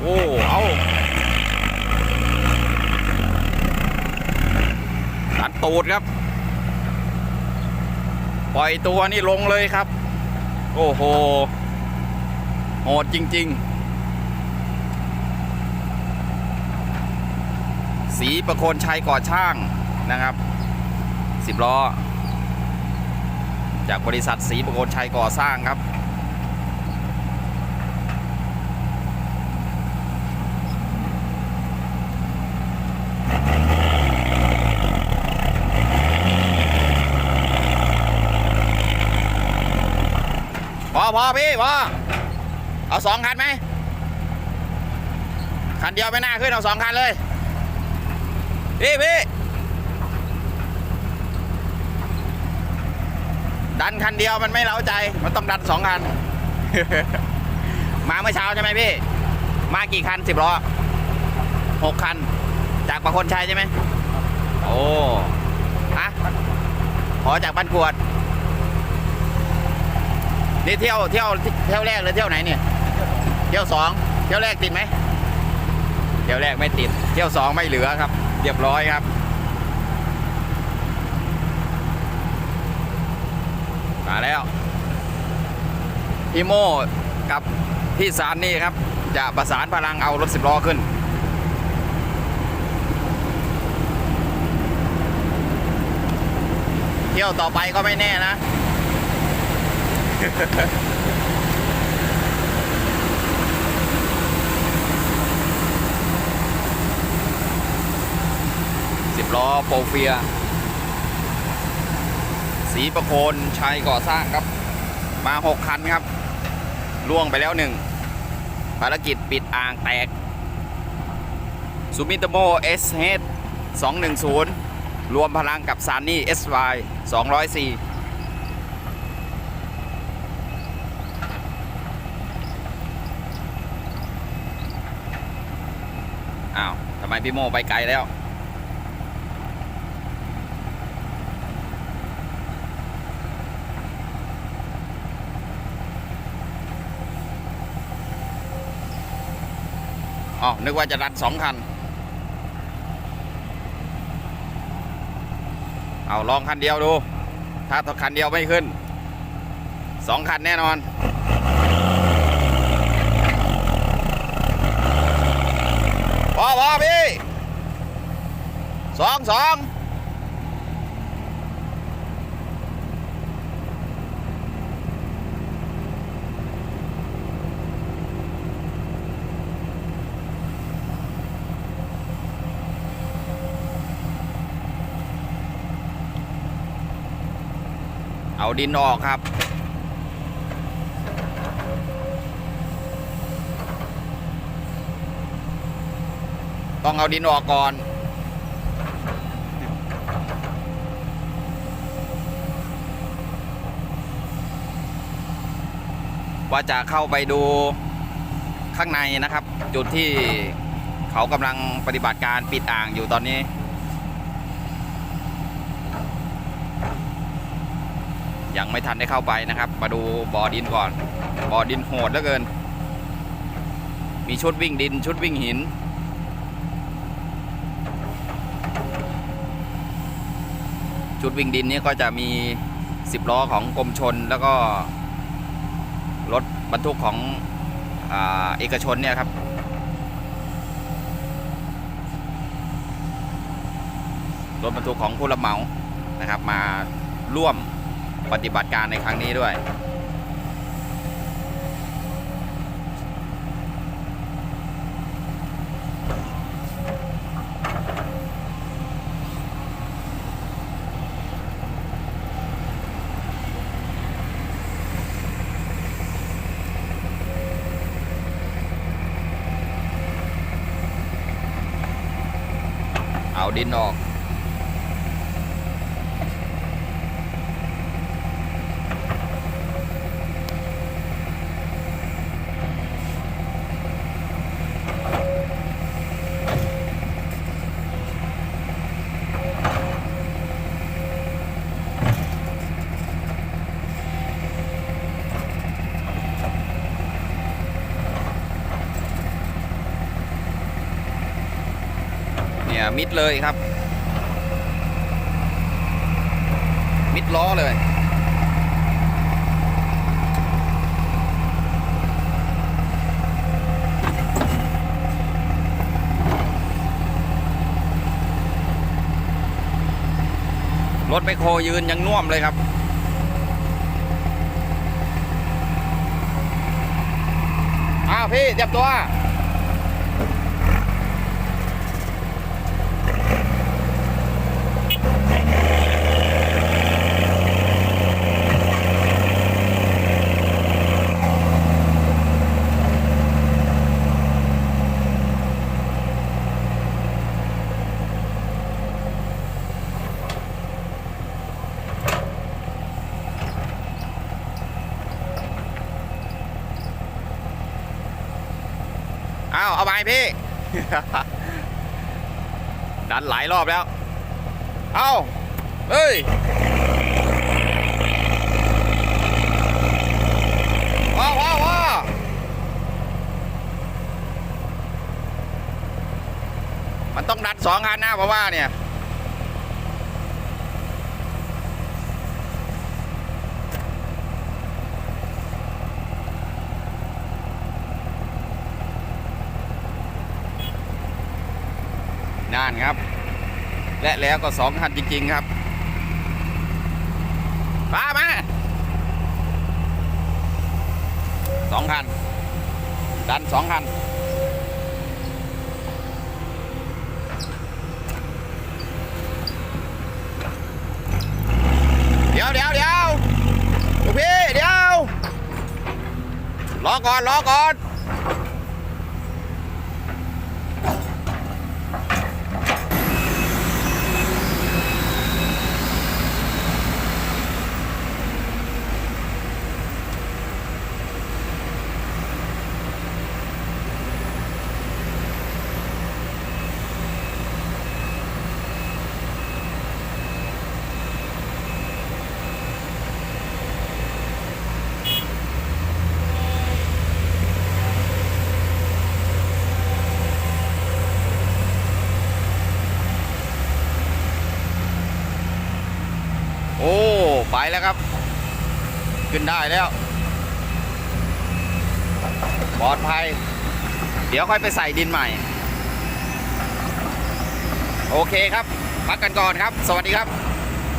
โอ้เอาตัดตูดครับ ปล่อยตัวนี่ลงเลยครับ โอ้โหโหดจริง ๆ สีประโคนชัยก่อช่างนะครับสิบล้อ จากบริษัทสีประโคนชัยก่อสร้างครับ พอพอพี่พอเอาสองคันไหมคันเดียวไม่น่าขึ้นเอาสองคันเลย พี่พี่ดันคันเดียวมันไม่เล้าใจ มันต้องดันสองคัน มาเมื่อเช้าใช่ไหมพี่ มากี่คันสิบล้อหกคัน จากประคนชัยใช่ไหมโอ้ฮะขอจากบ้านกวด นี่เที่ยวเที่ยวเที่ยวแรกหรือเที่ยวไหนเนี่ยเที่ยวสองเที่ยวแรกติดไหมเที่ยวแรกไม่ติด เที่ยวสองไม่เหลือครับ เรียบร้อยครับ มาแล้วพี่โม่กับพี่สารนี่ครับ จะประสานพลังเอารถสิบล้อขึ้นเที่ยวต่อไปก็ไม่แน่นะ สิบล้อโปรเฟีย สีประโคนชัยก่อสร้างครับ มาหกคันครับ ล่วงไปแล้วหนึ่ง ภารกิจปิดอ่างแตกซูมิโตโมเอสเฮด210 รวมพลังกับซานนี่ SY 204 อ้าว ทำไม พี่โมไปไกลแล้วอ๋อนึกว่าจะรัดสองคัน เอาลองคันเดียวดู ถ้าคันเดียวไม่ขึ้นสองคันแน่นอน พอพอพี่สองสองเอาดินออกครับ ต้องเอาดินออกก่อน ว่าจะเข้าไปดูข้างในนะครับ จุดที่เขากำลังปฏิบัติการปิดอ่างอยู่ตอนนี้ยังไม่ทันได้เข้าไปนะครับ มาดูบ่อดินก่อน บ่อดินโหดเหลือเกิน มีชุดวิ่งดินชุดวิ่งหิน ชุดวิ่งดินนี้ก็จะมี 10 ล้อของกรมชนแล้วก็รถบรรทุกของอเอกชนเนี่ยครับรถบรรทุกของผู้รับเหมานะครับ มาร่วมปฏิบัติการในครั้งนี้ด้วย ดินออก มิดเลยครับ มิดล้อเลย รถไมโครยืนยังน่วมเลยครับอ้าวพี่เตรียมตัว พี่ ดันหลายรอบแล้ว เอาเฮ้ย ว้าวว้าวว้ามันต้องดันสองคันนะเพราะว่าเนี่ย นั่นครับ และแล้วก็สองคันจริง ๆ ครับมามาสองคัน ดันสองคัน เดี๋ยวเดี๋ยวเดี๋ยวลูกพี่ เดี๋ยว รอก่อน รอก่อน โอ้ ไปแล้วครับ ขึ้นได้แล้ว ปลอดภัย เดี๋ยวค่อยไปใส่ดินใหม่ โอเคครับ พักกันก่อนครับ สวัสดีครับ